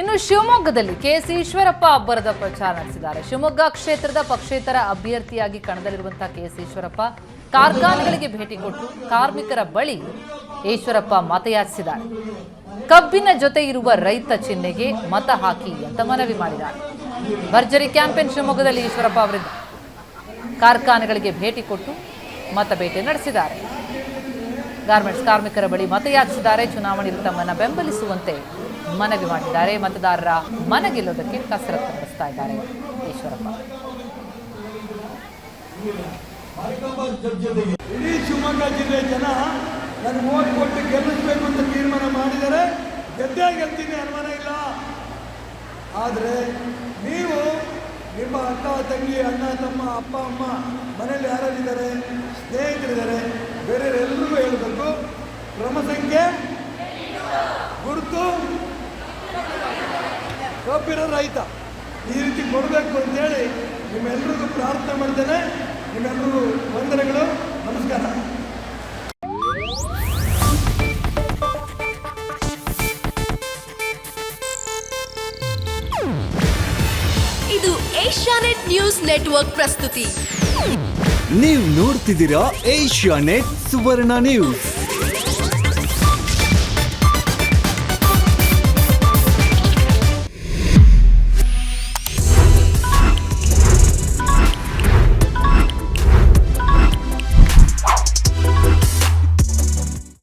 ಇನ್ನು ಶಿವಮೊಗ್ಗದಲ್ಲಿ ಕೆಎಸ್ ಈಶ್ವರಪ್ಪ ಅಬ್ಬರದ ಪ್ರಚಾರ ನಡೆಸಿದ್ದಾರೆ. ಶಿವಮೊಗ್ಗ ಕ್ಷೇತ್ರದ ಪಕ್ಷೇತರ ಅಭ್ಯರ್ಥಿಯಾಗಿ ಕಣದಲ್ಲಿರುವಂತಹ ಕೆಎಸ್ ಈಶ್ವರಪ್ಪ ಕಾರ್ಖಾನೆಗಳಿಗೆ ಭೇಟಿ ಕೊಟ್ಟು ಕಾರ್ಮಿಕರ ಬಳಿ ಈಶ್ವರಪ್ಪ ಮತಯಾಚಿಸಿದ್ದಾರೆ. ಕಬ್ಬಿನ ಜೊತೆ ಇರುವ ರೈತ ಚಿಹ್ನೆಗೆ ಮತ ಹಾಕಿ ಅಂತ ಮನವಿ ಮಾಡಿದ್ದಾರೆ. ಭರ್ಜರಿ ಕ್ಯಾಂಪೇನ್ ಶಿವಮೊಗ್ಗದಲ್ಲಿ ಈಶ್ವರಪ್ಪ ಅವರಿದ್ದ ಕಾರ್ಖಾನೆಗಳಿಗೆ ಭೇಟಿ ಕೊಟ್ಟು ಮತ ಭೇಟಿ ನಡೆಸಿದ್ದಾರೆ. ಗಾರ್ಮೆಂಟ್ಸ್ ಕಾರ್ಮಿಕರ ಬಳಿ ಮತಯಾಚಿಸಿದ್ದಾರೆ. ಚುನಾವಣೆಯಲ್ಲಿ ತಮ್ಮನ್ನು ಬೆಂಬಲಿಸುವಂತೆ ಮನವಿ ಮಾಡಿದ್ದಾರೆ. ಮತದಾರರ ಮನ ಗೆಲ್ಲೋದಕ್ಕೆ ಕಸರತ್ತು ನಡೆಸ್ತಾ ಇದ್ದಾರೆ. ಈಶ್ವರಪ್ಪ. ಇಡೀ ಶಿವಮೊಗ್ಗ ಜಿಲ್ಲೆ ಜನ ನನ್ನ ಓಟ್ ಕೊಟ್ಟು ಗೆಲ್ಲಿಸ್ಬೇಕು ಅಂತ ತೀರ್ಮಾನ ಮಾಡಿದರೆ ಗೆದ್ದೇ ಗೆಲ್ತೀನಿ ಅನುಮಾನ ಇಲ್ಲ. ಆದರೆ ನೀವು ನಿಮ್ಮ ಅಕ್ಕ, ತಂಗಿ, ಅಣ್ಣ, ತಮ್ಮ, ಅಪ್ಪ, ಅಮ್ಮ ಮನೇಲಿ ಯಾರ್ಯಾರಿದ್ದಾರೆ? ಸ್ನೇಹಿತರು ಕ್ರಮ ಸಂಖ್ಯೆ? ಗುರುತು? ಕಬ್ಬಿರೋ ರೈತ. ಈ ರೀತಿ ಕೊಡಬೇಕು ಅಂತೇಳಿ ನಿಮ್ಮೆಲ್ಲರಿಗೂ ಪ್ರಾರ್ಥನೆ ಮಾಡ್ತೇನೆ. ನಿಮ್ಮೆಲ್ಲರಿಗೂ ವಂದನೆಗಳು. ನಮಸ್ಕಾರ. ಇದು ಏಷ್ಯಾನೆಟ್ ನ್ಯೂಸ್ ನೆಟ್ವರ್ಕ್ ಪ್ರಸ್ತುತಿ. ನೀವು ನೋಡ್ತಿದ್ದೀರಾ ಏಷ್ಯಾನೆಟ್ ಸುವರ್ಣ ನ್ಯೂಸ್.